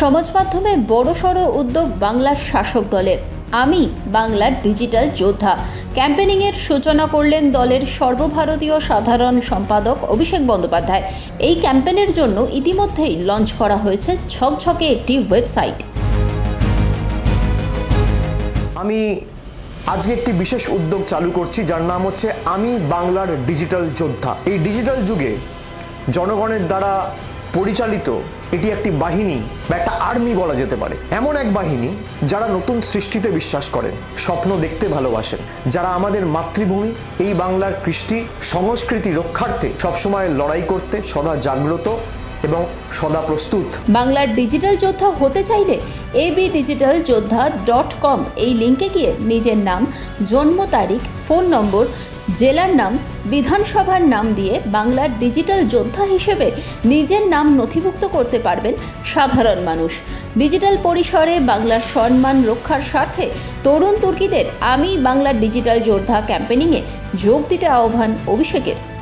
সমাজ মাধ্যমে বড়সড় উদ্যোগ বাংলার শাসক দলের। আমি বাংলার ডিজিটাল যোদ্ধা। ক্যাম্পেনিংয়ের সূচনা করলেন দলের সর্বভারতীয় সাধারণ সম্পাদক অভিষেক বন্দ্যোপাধ্যায়। এই ক্যাম্পেনের জন্য ইতিমধ্যেই লঞ্চ করা হয়েছে ছকছকে একটি ওয়েবসাইট। আমি আজকে একটি বিশেষ উদ্যোগ চালু করছি, যার নাম হচ্ছে আমি বাংলার ডিজিটাল যোদ্ধা। এই ডিজিটাল যুগে জনগণের দ্বারা পরিচালিত, এটি একটি বাহিনী বা একটা আর্মি বলা যেতে পারে। এমন এক বাহিনী যারা নতুন সৃষ্টিতে বিশ্বাস করেন, স্বপ্ন দেখতে ভালোবাসেন। যারা আমাদের মাতৃভূমি, এই বাংলার কৃষ্টি সংস্কৃতি রক্ষার্থে সবসময় লড়াই করতে সদা জাগ্রত এবং সদা প্রস্তুত। বাংলার ডিজিটাল যোদ্ধা হতে চাইলে এবি ডিজিটাল যোদ্ধা ডট কম এই লিঙ্কে গিয়ে নিজের নাম, জন্ম তারিখ ফোন নম্বর জেলার নাম, বিধানসভার নাম দিয়ে বাংলার ডিজিটাল যোদ্ধা হিসেবে নিজের নাম নথিভুক্ত করতে পারবেন সাধারণ মানুষ। ডিজিটাল পরিসরে বাংলার সম্মান রক্ষার স্বার্থে তরুণ তুর্কিদের আমি বাংলার ডিজিটাল যোদ্ধা ক্যাম্পেনিংয়ে যোগ দিতে আহ্বান অভিষেকের।